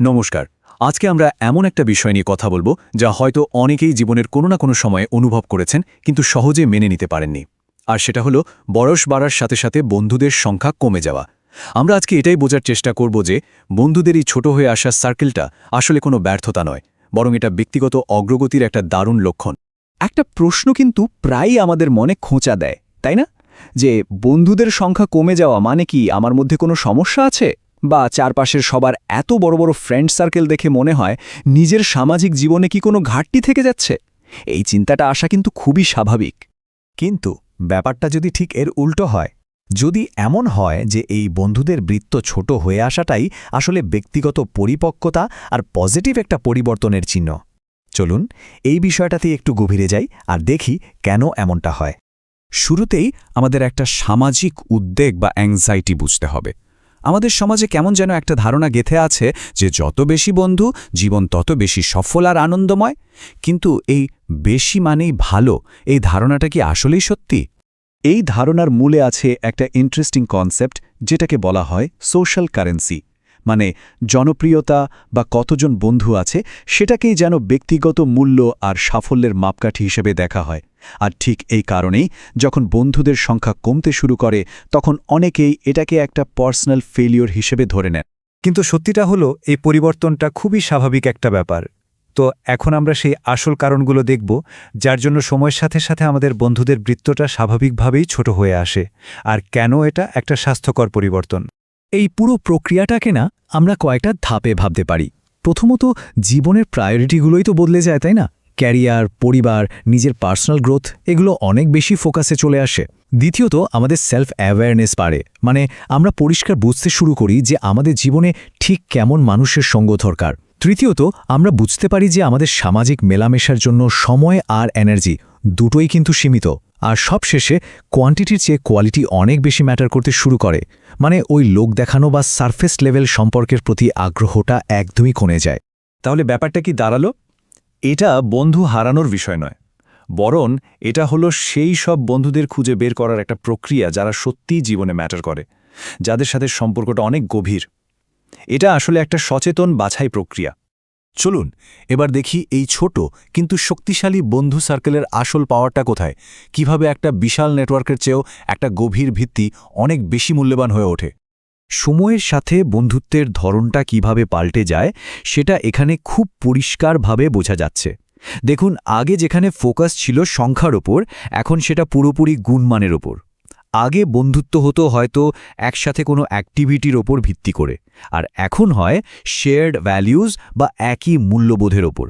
নমস্কার। আজকে আমরা এমন একটা বিষয় নিয়ে কথা বলব যা হয়তো অনেকেই জীবনের কোনো না কোনো সময়ে অনুভব করেছেন, কিন্তু সহজে মেনে নিতে পারেননি। আর সেটা হলো, বয়স বাড়ার সাথে সাথে বন্ধুদের সংখ্যা কমে যাওয়া। আমরা আজকে এটাই বোঝার চেষ্টা করব যে বন্ধুদের এই ছোট হয়ে আসা সার্কেলটা আসলে কোনো ব্যর্থতা নয়, বরং এটা ব্যক্তিগত অগ্রগতির একটা দারুণ লক্ষণ। একটা প্রশ্ন কিন্তু প্রায়ই আমাদের মনে খোঁচা দেয়, তাই না? যে, বন্ধুদের সংখ্যা কমে যাওয়া মানে কি আমার মধ্যে কোনো সমস্যা আছে? বা চারপাশের সবার এত বড় বড় ফ্রেন্ড সার্কেল দেখে মনে হয় নিজের সামাজিক জীবনে কি কোনো ঘাটতি থেকে যাচ্ছে? এই চিন্তাটা আসা কিন্তু খুবই স্বাভাবিক। কিন্তু ব্যাপারটা যদি ঠিক এর উল্টো হয়, যদি এমন হয় যে এই বন্ধুদের বৃত্ত ছোট হয়ে আসাটাই আসলে ব্যক্তিগত পরিপক্কতা আর পজিটিভ একটা পরিবর্তনের চিহ্ন। চলুন, এই বিষয়টাতে একটু গভীরে যাই আর দেখি কেন এমনটা হয়। শুরুতেই আমাদের একটা সামাজিক উদ্বেগ বা অ্যাংজাইটি বুঝতে হবে। আমাদের সমাজে কেমন যেন একটা ধারণা গেথে আছে যে যত বেশি বন্ধু, জীবন তত বেশি সফল আর আনন্দময়। কিন্তু এই বেশি মানেই ভালো, এই ধারণাটা কি আসলেই সত্যি? এই ধারণার মূলে আছে একটা ইন্টারেস্টিং কনসেপ্ট যেটাকে বলা হয় সোশ্যাল কারেন্সি মানে জনপ্রিয়তা বা কতজন বন্ধু আছে, সেটাকেই যেন ব্যক্তিগত মূল্য আর সাফল্যের মাপকাঠি হিসেবে দেখা হয়। আর ঠিক এই কারণেই যখন বন্ধুদের সংখ্যা কমতে শুরু করে, তখন অনেকেই এটাকে একটা পার্সোনাল ফেলিওর হিসেবে ধরে নেন। কিন্তু সত্যিটা হলো, এই পরিবর্তনটা খুবই স্বাভাবিক একটা ব্যাপার। তো এখন আমরা সেই আসল কারণগুলো দেখব, যার জন্য সময়ের সাথে সাথে আমাদের বন্ধুদের বৃত্তটা স্বাভাবিকভাবেই ছোট হয়ে আসে। আর কেন এটা একটা স্বাস্থ্যকর পরিবর্তন? এই পুরো প্রক্রিয়াটাকে না আমরা কয়েকটা ধাপে ভাবতে পারি। প্রথমত, জীবনের প্রায়োরিটিগুলোই তো বদলে যায়, তাই না? ক্যারিয়ার পরিবার, নিজের পার্সোনাল গ্রোথ এগুলো অনেক বেশি ফোকাসে চলে আসে। দ্বিতীয়ত, আমাদের সেলফ অ্যাওয়ারনেস বাড়ে। মানে আমরা পরিষ্কার বুঝতে শুরু করি যে আমাদের জীবনে ঠিক কেমন মানুষের সঙ্গ দরকার। তৃতীয়ত, আমরা বুঝতে পারি যে আমাদের সামাজিক মেলামেশার জন্য সময় আর এনার্জি দুটোই কিন্তু সীমিত। আর সবশেষে কোয়ান্টিটির চেয়ে কোয়ালিটি অনেক বেশি ম্যাটার করতে শুরু করে। মানে ওই লোক দেখানো বা সারফেস লেভেল সম্পর্কের প্রতি আগ্রহটা একদমই কমে যায়। তাহলে ব্যাপারটা কি দাঁড়াল? এটা বন্ধু হারানোর বিষয় নয়। বরং এটা হলো সেই সব বন্ধুদের খুঁজে বের করার একটা প্রক্রিয়া যারা সত্যিই জীবনে ম্যাটার করে, যাদের সাথে সম্পর্কটা অনেক গভীর। এটা আসলে একটা সচেতন বাছাই প্রক্রিয়া। চলুন, এবার দেখি এই ছোট কিন্তু শক্তিশালী বন্ধু সার্কেলের আসল পাওয়ারটা কোথায়? কীভাবে একটা বিশাল নেটওয়ার্কের চেয়েও একটা গভীর ভিত্তি অনেক বেশি মূল্যবান হয়ে ওঠে? সময়ের সাথে বন্ধুত্বের ধরনটা কীভাবে পাল্টে যায়, সেটা এখানে খুব পরিষ্কারভাবে বোঝা যাচ্ছে। দেখুন, আগে যেখানে ফোকাস ছিল সংখ্যার ওপর, এখন সেটা পুরোপুরি গুণমানের ওপর। আগে বন্ধুত্ব হতো হয়তো একসাথে কোনো অ্যাক্টিভিটির ওপর ভিত্তি করে, আর এখন হয় শেয়ার্ড ভ্যালিউজ বা একই মূল্যবোধের ওপর।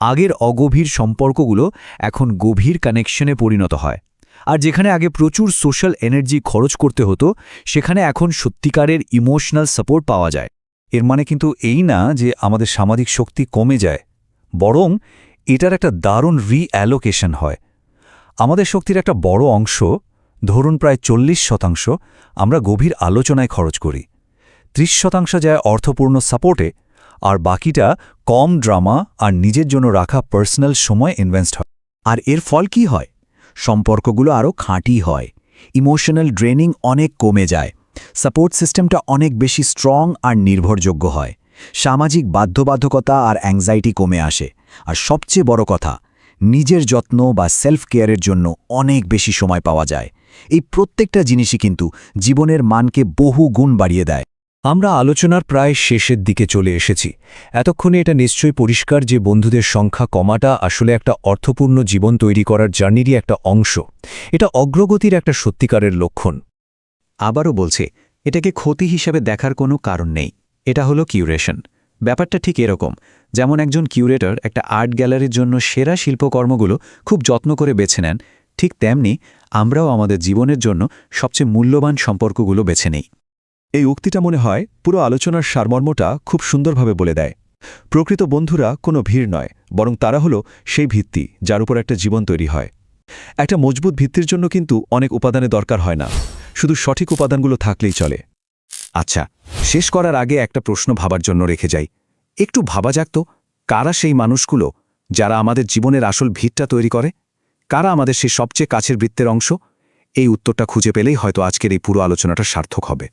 আগের অগভীর সম্পর্কগুলো এখন গভীর কানেকশনে পরিণত হয়। আর যেখানে আগে প্রচুর সোশ্যাল এনার্জি খরচ করতে হতো, সেখানে এখন সত্যিকারের ইমোশনাল সাপোর্ট পাওয়া যায়। এর মানে কিন্তু এই না যে আমাদের সামাজিক শক্তি কমে যায়, বরং এটার একটা দারুণ রিঅ্যালোকেশন হয়। আমাদের শক্তির একটা বড় অংশ ধরুন প্রায় চল্লিশ শতাংশ আমরা গভীর আলোচনায় খরচ করি। ত্রিশ শতাংশ যায় অর্থপূর্ণ সাপোর্টে, আর বাকিটা কম ড্রামা আর নিজের জন্য রাখা পার্সোনাল সময় ইনভেস্ট হয়। আর এর ফল কি হয়? সম্পর্কগুলো আরও খাঁটি হয়। ইমোশনাল ড্রেনিং অনেক কমে যায়। সাপোর্ট সিস্টেমটা অনেক বেশি স্ট্রং আর নির্ভরযোগ্য হয়। সামাজিক বাধ্যবাধকতা আর অ্যাংজাইটি কমে আসে। আর সবচেয়ে বড় কথা নিজের যত্ন বা সেলফ কেয়ারের জন্য অনেক বেশি সময় পাওয়া যায়। এই প্রত্যেকটা জিনিসই কিন্তু জীবনের মানকে বহু গুণ বাড়িয়ে দেয়। আমরা আলোচনার প্রায় শেষের দিকে চলে এসেছি। এতক্ষণে এটা নিশ্চয়ই পরিষ্কার যে বন্ধুদের সংখ্যা কমাটা আসলে একটা অর্থপূর্ণ জীবন তৈরি করার জার্নিরই একটা অংশ। এটা অগ্রগতির একটা সত্যিকারের লক্ষণ। আবারও বলছে, এটাকে ক্ষতি হিসেবে দেখার কোনো কারণ নেই। এটা হলো কিউরেশন। ব্যাপারটা ঠিক এরকম। যেমন একজন কিউরেটর একটা আর্ট গ্যালারির জন্য সেরা শিল্পকর্মগুলো খুব যত্ন করে বেছে নেন, ঠিক তেমনি আমরাও আমাদের জীবনের জন্য সবচেয়ে মূল্যবান সম্পর্কগুলো বেছে নেই। এই উক্তিটা মনে হয় পুরো আলোচনার সারমর্মটা খুব সুন্দরভাবে বলে দেয়। প্রকৃত বন্ধুরা কোনো ভিড় নয়, বরং তারা হলো সেই ভিত্তি যার উপর একটা জীবন তৈরি হয়। একটা মজবুত ভিত্তির জন্য কিন্তু অনেক উপাদানে দরকার হয় না, শুধু সঠিক উপাদানগুলো থাকলেই চলে। আচ্ছা শেষ করার আগে একটা প্রশ্ন ভাবার জন্য রেখে যাই। একটু ভাবা যাক তো, কারা সেই মানুষগুলো যারা আমাদের জীবনের আসল ভিতটা তৈরি করে? কারা আমাদের সেই সবচেয়ে কাছের বৃত্তের অংশ? এই উত্তরটা খুঁজে পেলেই হয়তো আজকের এই পুরো আলোচনাটা সার্থক হবে।